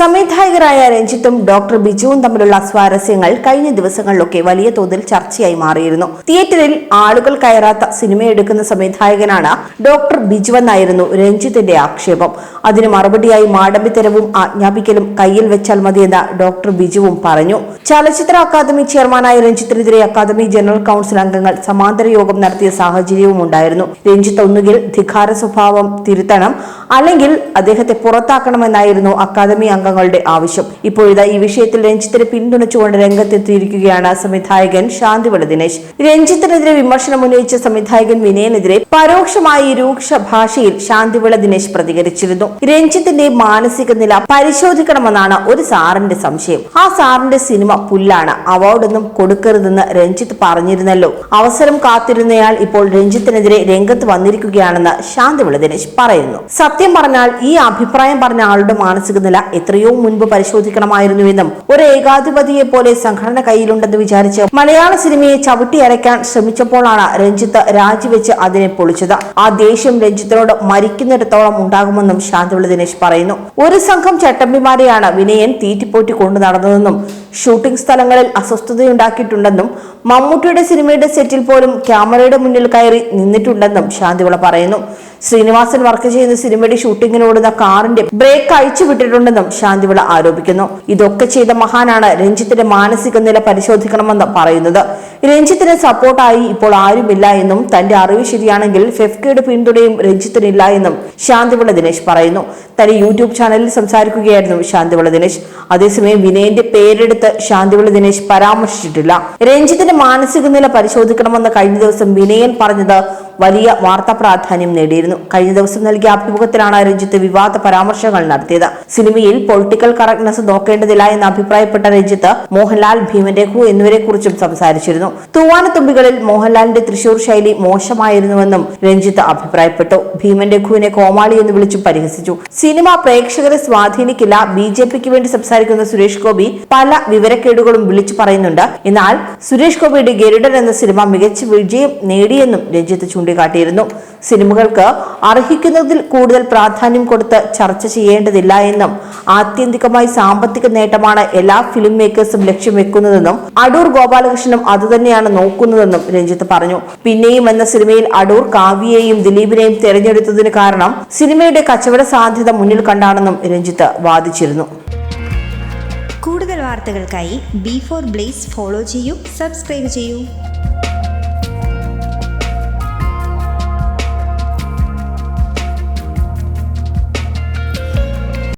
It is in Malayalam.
സംവിധായകരായ രഞ്ജിത്തും ഡോക്ടർ ബിജുവും തമ്മിലുള്ള സ്വാരസ്യങ്ങൾ കഴിഞ്ഞ ദിവസങ്ങളിലൊക്കെ വലിയ തോതിൽ ചർച്ചയായി മാറിയിരുന്നു. തിയേറ്ററിൽ ആളുകൾ കയറാത്ത സിനിമ എടുക്കുന്ന സംവിധായകനാണ് ഡോക്ടർ ബിജു എന്നായിരുന്നു രഞ്ജിത്തിന്റെ ആക്ഷേപം. അതിന് മറുപടിയായി മാടമ്പിത്തരവും ആജ്ഞാപിക്കലും കയ്യിൽ വെച്ചാൽ മതിയെന്ന് ഡോക്ടർ ബിജുവും പറഞ്ഞു. ചലച്ചിത്ര അക്കാദമി ചെയർമാനായ രഞ്ജിത്തിനെതിരെ അക്കാദമി ജനറൽ കൗൺസിൽ അംഗങ്ങൾ സമാന്തര യോഗം നടത്തിയ സാഹചര്യവും ഉണ്ടായിരുന്നു. രഞ്ജിത്ത് ഒന്നുകിൽ ധിഖാര സ്വഭാവം തിരുത്തണം അല്ലെങ്കിൽ അദ്ദേഹത്തെ പുറത്താക്കണമെന്നായിരുന്നു അക്കാദമി അംഗങ്ങളുടെ ആവശ്യം. ഇപ്പോഴിതാ ഈ വിഷയത്തിൽ രഞ്ജിത്തിനെ പിന്തുണച്ചുകൊണ്ട് രംഗത്തെത്തിയിരിക്കുകയാണ് സംവിധായകൻ ശാന്തിവള ദിനേശ്. രഞ്ജിത്തിനെതിരെ വിമർശനം ഉന്നയിച്ച സംവിധായകൻ വിനയനെതിരെ പരോക്ഷമായി രൂക്ഷ ഭാഷയിൽ ശാന്തിവിള ദിനേശ് പ്രതികരിച്ചിരുന്നു. രഞ്ജിത്തിന്റെ മാനസിക നില പരിശോധിക്കണമെന്നാണ് ഒരു സാറിന്റെ സംശയം. ആ സാറിന്റെ സിനിമ പുല്ലാണ്. അവാർഡൊന്നും കൊടുക്കരുതെന്ന് രഞ്ജിത്ത് പറഞ്ഞിരുന്നല്ലോ. അവസരം കാത്തിരുന്നയാൾ ഇപ്പോൾ രഞ്ജിത്തിനെതിരെ രംഗത്ത് വന്നിരിക്കുകയാണെന്ന് ശാന്തിവിള ദിനേശ് പറയുന്നു. സത്യം പറഞ്ഞാൽ ഈ അഭിപ്രായം പറഞ്ഞ ആളുടെ മാനസിക നില എത്രയോ മുൻപ് പരിശോധിക്കണമായിരുന്നുവെന്നും ഒരു ഏകാധിപതിയെ പോലെ സംഘടന കയ്യിലുണ്ടെന്ന് വിചാരിച്ച് മലയാള സിനിമയെ ചവിട്ടി അരയ്ക്കാൻ ശ്രമിച്ചപ്പോഴാണ് രഞ്ജിത്ത് രാജിവെച്ച് അതിനെ പൊളിച്ചത്. ആ ദേഷ്യം രഞ്ജിത്തിനോട് മരിക്കുന്നിടത്തോളം ഉണ്ടാകുമെന്നും ശാന്തിവിള ദിനേശ് പറയുന്നു. ഒരു സംഘം ചട്ടമ്പിമാരെയാണ് വിനയൻ തീറ്റിപ്പോറ്റി കൊണ്ടു നടന്നതെന്നും ഷൂട്ടിംഗ് സ്ഥലങ്ങളിൽ അസ്വസ്ഥതയുണ്ടാക്കിയിട്ടുണ്ടെന്നും മമ്മൂട്ടിയുടെ സിനിമയുടെ സെറ്റിൽ പോലും ക്യാമറയുടെ മുന്നിൽ കയറി നിന്നിട്ടുണ്ടെന്നും ശാന്തിവിള പറയുന്നു. ശ്രീനിവാസൻ വർക്ക് ചെയ്യുന്ന സിനിമയുടെ ഷൂട്ടിങ്ങിനോടുന്ന കാറിന്റെ ബ്രേക്ക് അഴിച്ചു വിട്ടിട്ടുണ്ടെന്നും ശാന്തിവിള ആരോപിക്കുന്നു. ഇതൊക്കെ ചെയ്ത മഹാനാണ് രഞ്ജിത്തിന്റെ മാനസിക നില പരിശോധിക്കണമെന്ന് പറയുന്നത്. രഞ്ജിത്തിന് സപ്പോർട്ടായി ഇപ്പോൾ ആരുമില്ല എന്നും തന്റെ അറിവ് ശരിയാണെങ്കിൽ ഫെഫ്കയുടെ പിന്തുണയും രഞ്ജിത്തിനില്ല എന്നും ശാന്തിവിള ദിനേശ് പറയുന്നു. തന്റെ യൂട്യൂബ് ചാനലിൽ സംസാരിക്കുകയായിരുന്നു ശാന്തിവിള ദിനേശ്. അതേസമയം വിനയന്റെ പേരെടുത്ത് ശാന്തിവിള ദിനേശ് പരാമർശിച്ചിട്ടില്ല. രഞ്ജിത്തിന്റെ മാനസിക നില പരിശോധിക്കണമെന്ന് കഴിഞ്ഞ ദിവസം വിനയൻ പറഞ്ഞത് വലിയ വാർത്താ പ്രാധാന്യം നേടിയിരുന്നു. കഴിഞ്ഞ ദിവസം നൽകിയ അഭിമുഖത്തിലാണ് രഞ്ജിത്ത് വിവാദ പരാമർശങ്ങൾ നടത്തിയത്. സിനിമയിൽ പൊളിറ്റിക്കൽ കറക്റ്റ്നസ് നോക്കേണ്ടതില്ല എന്ന് അഭിപ്രായപ്പെട്ട രഞ്ജിത്ത് മോഹൻലാൽ ഭീമൻ രഘു എന്നിവരെ കുറിച്ചും സംസാരിച്ചിരുന്നു. തൂവാനത്തുമ്പികളിൽ മോഹൻലാലിന്റെ തൃശൂർ ശൈലി മോശമായിരുന്നുവെന്നും രഞ്ജിത്ത് അഭിപ്രായപ്പെട്ടു. ഭീമൻ രഘുവിനെ കോമാളി എന്ന് വിളിച്ചു പരിഹസിച്ചു. സിനിമ പ്രേക്ഷകരെ സ്വാധീനിക്കില്ല. ബി ജെ പിക്ക് വേണ്ടി സംസാരിക്കുന്ന സുരേഷ് ഗോപി പല വിവരക്കേടുകളും വിളിച്ചു പറയുന്നുണ്ട്. എന്നാൽ സുരേഷ് ഗോപിയുടെ ഗരുഡൻ എന്ന സിനിമ മികച്ച വിജയം നേടിയെന്നും രഞ്ജിത്ത് ചൂണ്ടിക്കാട്ടിയിരുന്നു. സിനിമകൾക്ക് അർഹിക്കുന്നതിൽ കൂടുതൽ പ്രാധാന്യം കൊടുത്ത് ചർച്ച ചെയ്യേണ്ടതില്ല എന്നും ആത്യന്തികമായി സാമ്പത്തിക നേട്ടമാണ് എല്ലാ ഫിലിം മേക്കേഴ്സും ലക്ഷ്യം വെക്കുന്നതെന്നും അടൂർ ഗോപാലകൃഷ്ണനും അതുതന്നെയാണ് നോക്കുന്നതെന്നും രഞ്ജിത്ത് പറഞ്ഞു. പിന്നെയും എന്ന സിനിമയിൽ അടൂർ കാവ്യയെയും ദിലീപിനെയും തിരഞ്ഞെടുത്തതിന് കാരണം സിനിമയുടെ കച്ചവട സാധ്യത മുന്നിൽ കണ്ടാണെന്നും രഞ്ജിത്ത് വാദിച്ചിരുന്നു. കൂടുതൽ വാർത്തകൾക്കായി ബി ഫോർ ബ്ലേസ് ഫോളോ ചെയ്യൂ സബ്സ്ക്രൈബ് ചെയ്യൂ.